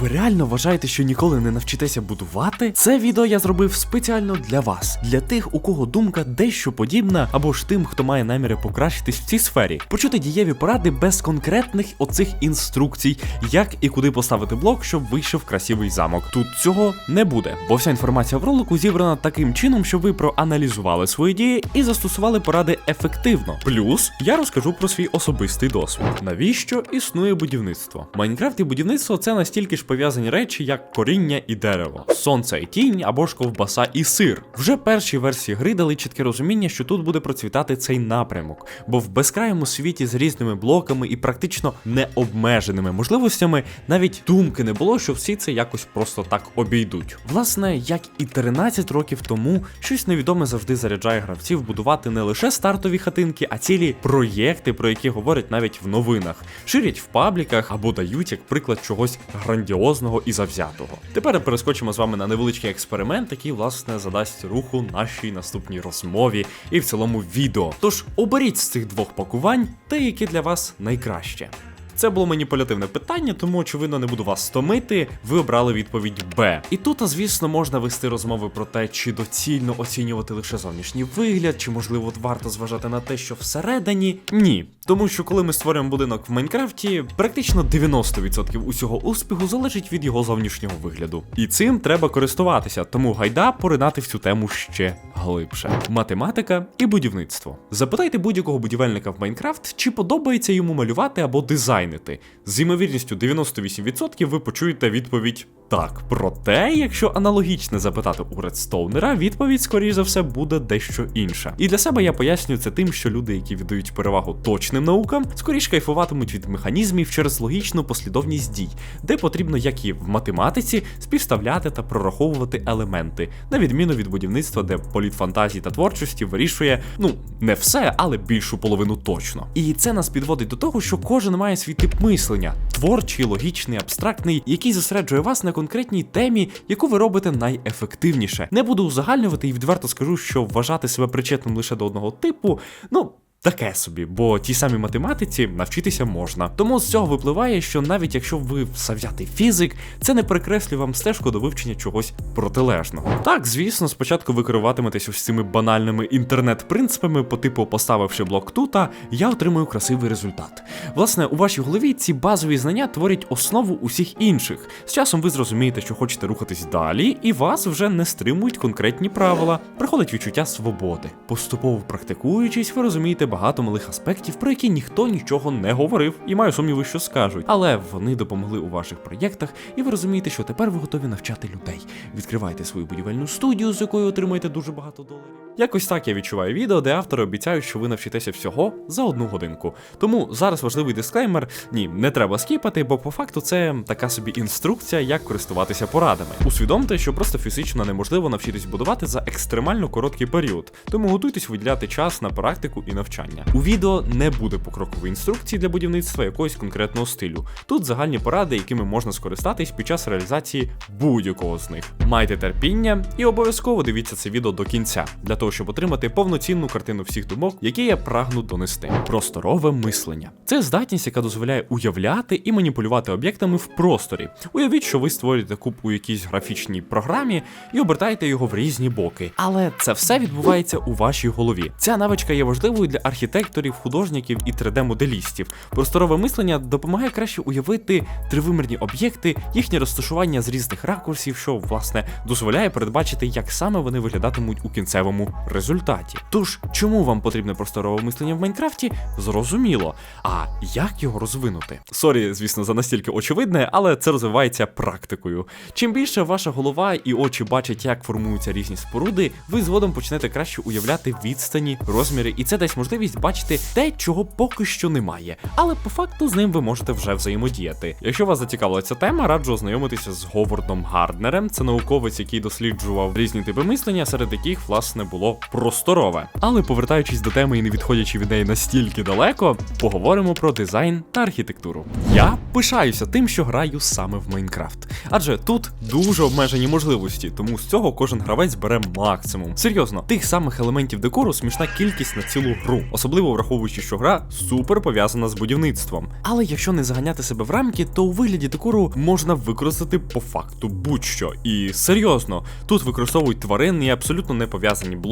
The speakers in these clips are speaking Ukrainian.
Ви реально вважаєте, що ніколи не навчитеся будувати? Це відео я зробив спеціально для вас, для тих, у кого думка дещо подібна, або ж тим, хто має наміри покращитись в цій сфері. Почути дієві поради без конкретних оцих інструкцій, як і куди поставити блок, щоб вийшов красивий замок. Тут цього не буде, бо вся інформація в ролику зібрана таким чином, щоб ви проаналізували свої дії і застосували поради ефективно. Плюс я розкажу про свій особистий досвід. Навіщо існує будівництво? Майнкрафт і будівництво це настільки ж пов'язані речі, як коріння і дерево, сонце і тінь або ж ковбаса і сир. Вже перші версії гри дали чітке розуміння, що тут буде процвітати цей напрямок, бо в безкрайому світі з різними блоками і практично необмеженими можливостями навіть думки не було, що всі це якось просто так обійдуть. Власне, як і 13 років тому, щось невідоме завжди заряджає гравців будувати не лише стартові хатинки, а цілі проєкти, про які говорять навіть в новинах, ширять в пабліках або дають як приклад чогось грандіозного і завзятого. Тепер перескочимо з вами на невеличкий експеримент, який власне задасть руху нашій наступній розмові і в цілому відео. Тож оберіть з цих двох пакувань те, яке для вас найкраще. Це було маніпулятивне питання, тому очевидно не буду вас стомити. Ви обрали відповідь Б. І тут, звісно, можна вести розмови про те, чи доцільно оцінювати лише зовнішній вигляд, чи можливо варто зважати на те, що всередині. Ні. Тому що коли ми створюємо будинок в Майнкрафті, практично 90% усього успіху залежить від його зовнішнього вигляду. І цим треба користуватися, тому гайда поринати в цю тему ще глибше. Математика і будівництво. Запитайте будь-якого будівельника в Майнкрафт, чи подобається йому малювати або дизайнити. З ймовірністю 98% ви почуєте відповідь так. Проте, якщо аналогічне запитати у редстоунера, відповідь, скоріш за все, буде дещо інша. І для себе я пояснюю це тим, що люди, які віддають перевагу точним наукам, скоріш кайфуватимуть від механізмів через логічну послідовність дій, де потрібно, як і в математиці, співставляти та прораховувати елементи, на відміну від будівництва, де політ фантазії та творчості вирішує, ну, не все, але більшу половину точно. І це нас підводить до того, що кожен має свій тип мислення: творчий, логічний, абстрактний, який зосереджує вас на конкретній темі, яку ви робите найефективніше. Не буду узагальнювати і відверто скажу, що вважати себе причетним лише до одного типу, ну. Таке собі, бо тій самій математиці навчитися можна. Тому з цього випливає, що навіть якщо ви завзятий фізик, це не перекреслює вам стежку до вивчення чогось протилежного. Так, звісно, спочатку ви керуватиметесь ось цими банальними інтернет-принципами по типу поставивши блок тута, я отримую красивий результат. Власне, у вашій голові ці базові знання творять основу усіх інших. З часом ви зрозумієте, що хочете рухатись далі, і вас вже не стримують конкретні правила. Приходить відчуття свободи. Поступово практикуючись, ви розумієте багато малих аспектів, про які ніхто нічого не говорив, і маю сумніви, що скажуть. Але вони допомогли у ваших проєктах, і ви розумієте, що тепер ви готові навчати людей. Відкривайте свою будівельну студію, з якою отримаєте дуже багато доларів. Якось так я відчуваю відео, де автори обіцяють, що ви навчитеся всього за одну годинку. Тому зараз важливий дисклеймер: ні, не треба скіпати, бо по факту це така собі інструкція, як користуватися порадами. Усвідомте, що просто фізично неможливо навчитись будувати за екстремально короткий період, тому готуйтесь виділяти час на практику і навчання. У відео не буде покрокової інструкції для будівництва якогось конкретного стилю. Тут загальні поради, якими можна скористатись під час реалізації будь-якого з них. Майте терпіння і обов'язково дивіться це відео до кінця, для того, щоб отримати повноцінну картину всіх думок, які я прагну донести. Просторове мислення це здатність, яка дозволяє уявляти і маніпулювати об'єктами в просторі. Уявіть, що ви створюєте куб у якійсь графічній програмі і обертаєте його в різні боки. Але це все відбувається у вашій голові. Ця навичка є важливою для архітекторів, художників і 3D-моделістів. Просторове мислення допомагає краще уявити тривимірні об'єкти, їхнє розташування з різних ракурсів, що власне дозволяє передбачити, як саме вони виглядатимуть у кінцевому результаті. Тож, чому вам потрібне просторове мислення в Майнкрафті? Зрозуміло. А як його розвинути? Сорі, звісно, за настільки очевидне, але це розвивається практикою. Чим більше ваша голова і очі бачать, як формуються різні споруди, ви згодом почнете краще уявляти відстані, розміри, і це дасть можливість бачити те, чого поки що немає. Але по факту з ним ви можете вже взаємодіяти. Якщо вас зацікавила ця тема, раджу ознайомитися з Говардом Гарднером. Це науковець, який досліджував різні типи мислення, серед яких власне було було просторове. Але повертаючись до теми і не відходячи від неї настільки далеко, поговоримо про дизайн та архітектуру. Я пишаюся тим, що граю саме в Майнкрафт, адже тут дуже обмежені можливості, тому з цього кожен гравець бере максимум. Серйозно, тих самих елементів декору смішна кількість на цілу гру, особливо враховуючи, що гра супер пов'язана з будівництвом. Але якщо не заганяти себе в рамки, то у вигляді декору можна використати по факту будь-що. І серйозно, тут використовують тварин і абсолютно не пов'язані блоки,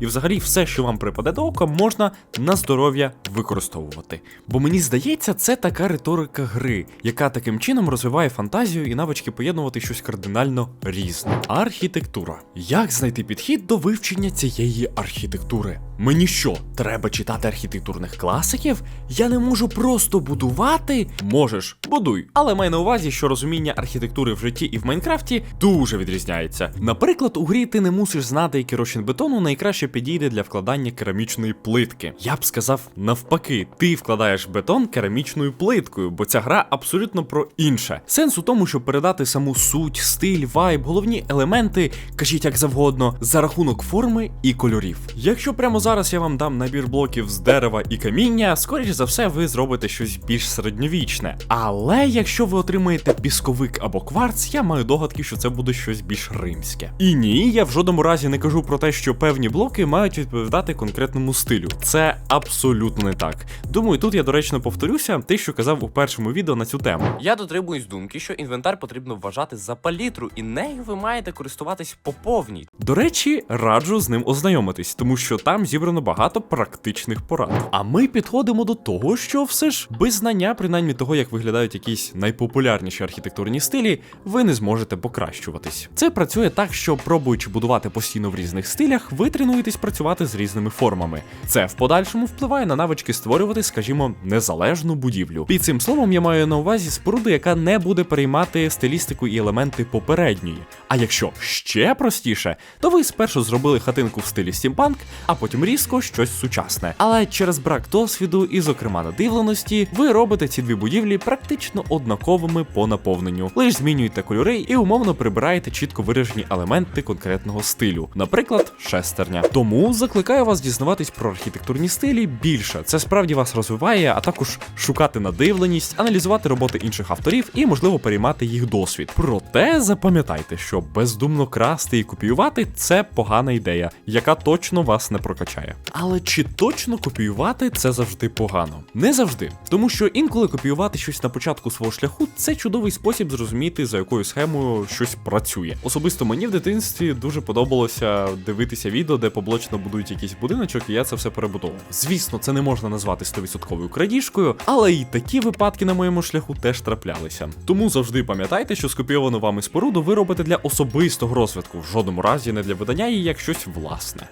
і взагалі все, що вам припаде до ока, можна на здоров'я використовувати. Бо мені здається, це така риторика гри, яка таким чином розвиває фантазію і навички поєднувати щось кардинально різне. Архітектура. Як знайти підхід до вивчення цієї архітектури? Мені що, треба читати архітектурних класиків? Я не можу просто будувати? Можеш, будуй, але май на увазі, що розуміння архітектури в житті і в Майнкрафті дуже відрізняється. Наприклад, у грі ти не мусиш знати, який розчин бетону найкраще підійде для вкладання керамічної плитки. Я б сказав навпаки, ти вкладаєш бетон керамічною плиткою, бо ця гра абсолютно про інше. Сенс у тому, щоб передати саму суть, стиль, вайб, головні елементи, кажіть як завгодно, за рахунок форми і кольорів. Якщо прямо зараз я вам дам набір блоків з дерева і каміння, скоріш за все, ви зробите щось більш середньовічне. Але якщо ви отримаєте пісковик або кварц, я маю догадки, що це буде щось більш римське. І ні, я в жодному разі не кажу про те, що певні блоки мають відповідати конкретному стилю. Це абсолютно не так. Думаю, тут я доречно повторюся те, що казав у першому відео на цю тему. Я дотримуюсь думки, що інвентар потрібно вважати за палітру, і нею ви маєте користуватись по повній. До речі, раджу з ним ознайомитись, тому що там зібрано багато практичних порад. А ми підходимо до того, що все ж без знання, принаймні того, як виглядають якісь найпопулярніші архітектурні стилі, ви не зможете покращуватись. Це працює так, що пробуючи будувати постійно в різних стилях, ви тренуєтесь працювати з різними формами. Це в подальшому впливає на навички створювати, скажімо, незалежну будівлю. Під цим словом я маю на увазі споруду, яка не буде переймати стилістику і елементи попередньої. А якщо ще простіше, то ви спершу зробили хатинку в стилі стімпанк, а потім різко щось сучасне. Але через брак досвіду і, зокрема, надивленості, ви робите ці дві будівлі практично однаковими по наповненню. Лиш змінюєте кольори і умовно прибираєте чітко виражені елементи конкретного стилю, наприклад, шестерня. Тому закликаю вас дізнаватись про архітектурні стилі більше. Це справді вас розвиває, а також шукати надивленість, аналізувати роботи інших авторів і, можливо, переймати їх досвід. Проте запам'ятайте, що бездумно красти і копіювати це погана ідея, яка точно вас не прокачає. Але чи точно копіювати це завжди погано? Не завжди, тому що інколи копіювати щось на початку свого шляху це чудовий спосіб зрозуміти, за якою схемою щось працює. Особисто мені в дитинстві дуже подобалося дивитися відео, де поблочно будують якийсь будиночок, і я це все перебудовував. Звісно, це не можна назвати 100% крадіжкою, але і такі випадки на моєму шляху теж траплялися. Тому завжди пам'ятайте, що скопійовану вами споруду ви робите для особистого розвитку, в жодному разі не для видання її як щось власне.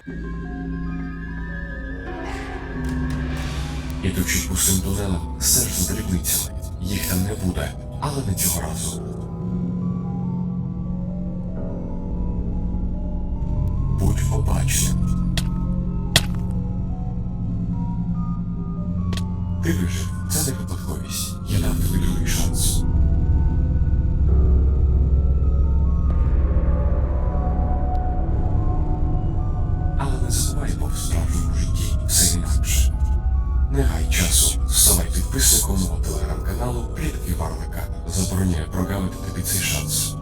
Ідучи пустим тунелем, серж з дрібницями. Їх там не буде, але не цього разу. Будь обачним. Ти вижив. Це не випадковість. Я дам тобі другий шанс. Але не забувай, бо в справжньому житті все інакше. Не гай часу. Ставай підписником мого телеграм-каналу Плітки Варлика. Забороняю прогавити тобі цей шанс.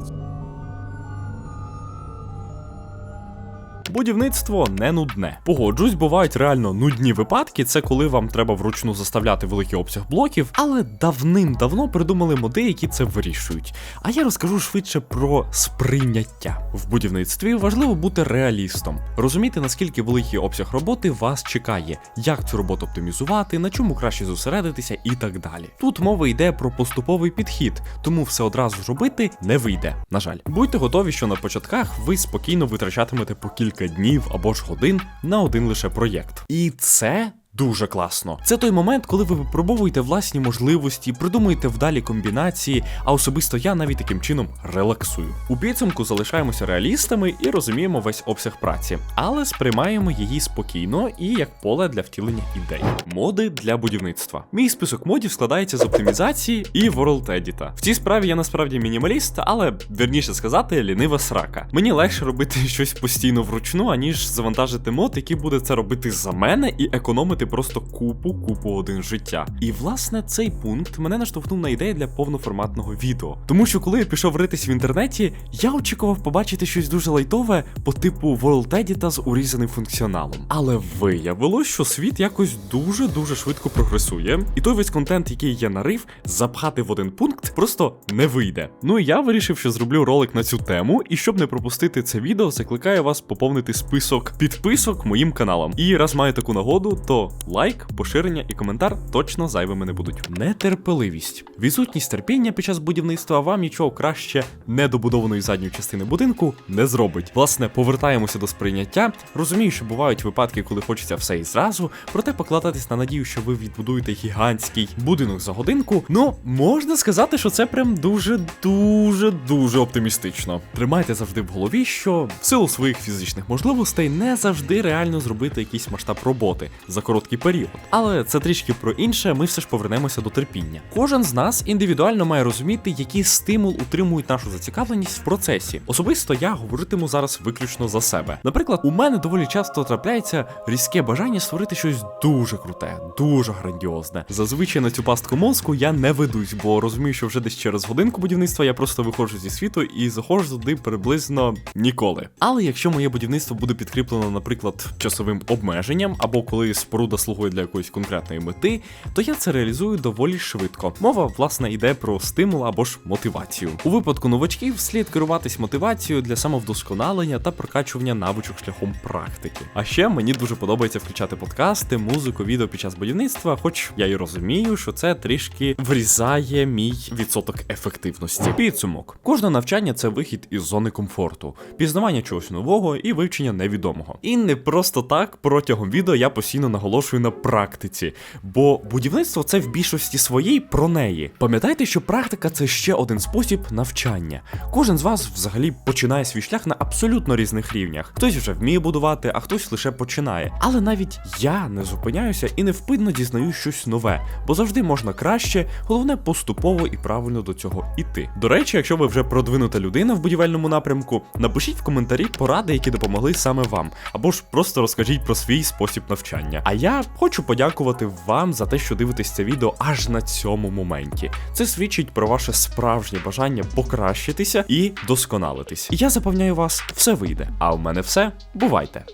Будівництво не нудне. Погоджусь, бувають реально нудні випадки. Це коли вам треба вручну заставляти великий обсяг блоків, але давним-давно придумали моди, які це вирішують. А я розкажу швидше про сприйняття. В будівництві важливо бути реалістом, розуміти наскільки великий обсяг роботи вас чекає, як цю роботу оптимізувати, на чому краще зосередитися і так далі. Тут мова йде про поступовий підхід, тому все одразу зробити не вийде. На жаль, будьте готові, що на початках ви спокійно витрачатимете по кілька днів або ж годин на один лише проєкт. І це дуже класно. Це той момент, коли ви випробовуєте власні можливості, придумуєте вдалі комбінації, а особисто я навіть таким чином релаксую. У підсумку залишаємося реалістами і розуміємо весь обсяг праці, але сприймаємо її спокійно і як поле для втілення ідей. Моди для будівництва. Мій список модів складається з оптимізації і World Edit. В цій справі я насправді мінімаліст, але вірніше сказати, лінива срака. Мені легше робити щось постійно вручну, аніж завантажити мод, який буде це робити за мене і економити просто купу купу годин життя. І власне цей пункт мене наштовхнув на ідею для повноформатного відео. Тому що коли я пішов ритись в інтернеті, я очікував побачити щось дуже лайтове по типу World Edit з урізаним функціоналом. Але виявилось, що світ якось дуже дуже швидко прогресує, і той весь контент, який я нарив, запхати в один пункт просто не вийде. Ну і я вирішив, що зроблю ролик на цю тему, і щоб не пропустити це відео, закликаю вас поповнити список підписок моїм каналам. І раз маю таку нагоду, то лайк, поширення і коментар точно зайвими не будуть. Нетерпеливість. Відсутність терпіння під час будівництва вам нічого краще недобудованої задньої частини будинку не зробить. Власне, повертаємося до сприйняття. Розумію, що бувають випадки, коли хочеться все і зразу, проте покладатись на надію, що ви відбудуєте гігантський будинок за годинку. Ну, можна сказати, що це прям дуже, дуже, оптимістично. Тримайте завжди в голові, що в силу своїх фізичних можливостей не завжди реально зробити якийсь масштаб роботи за короткий період. Але це трішки про інше, ми все ж повернемося до терпіння. Кожен з нас індивідуально має розуміти, які стимул утримують нашу зацікавленість в процесі. Особисто я говоритиму зараз виключно за себе. Наприклад, у мене доволі часто трапляється різке бажання створити щось дуже круте, дуже грандіозне. Зазвичай на цю пастку мозку я не ведусь, бо розумію, що вже десь через годинку будівництва я просто виходжу зі світу і заходжу туди приблизно ніколи. Але якщо моє будівництво буде підкріплено, наприклад, часовим обмеженням, або коли споруда слугує для якоїсь конкретної мети, то я це реалізую доволі швидко. Мова, власне, йде про стимул або ж мотивацію. У випадку новачків слід керуватись мотивацією для самовдосконалення та прокачування навичок шляхом практики. А ще мені дуже подобається включати подкасти, музику, відео під час будівництва, хоч я й розумію, що це трішки врізає мій відсоток ефективності. Підсумок: кожне навчання це вихід із зони комфорту, пізнавання чогось нового і вивчення невідомого. І не просто так протягом відео я постійно наголошую на практиці, бо будівництво це в більшості своїй про неї. Пам'ятайте, що практика це ще один спосіб навчання. Кожен з вас взагалі починає свій шлях на абсолютно різних рівнях. Хтось вже вміє будувати, а хтось лише починає. Але навіть я не зупиняюся і невпинно дізнаю щось нове, бо завжди можна краще, головне поступово і правильно до цього іти. До речі, якщо ви вже продвинута людина в будівельному напрямку, напишіть в коментарі поради, які допомогли саме вам, або ж просто розкажіть про свій спосіб навчання. А я хочу подякувати вам за те, що дивитесь це відео аж на цьому моменті. Це свідчить про ваше справжнє бажання покращитися і досконалитись. І я запевняю вас, все вийде. А в мене все. Бувайте!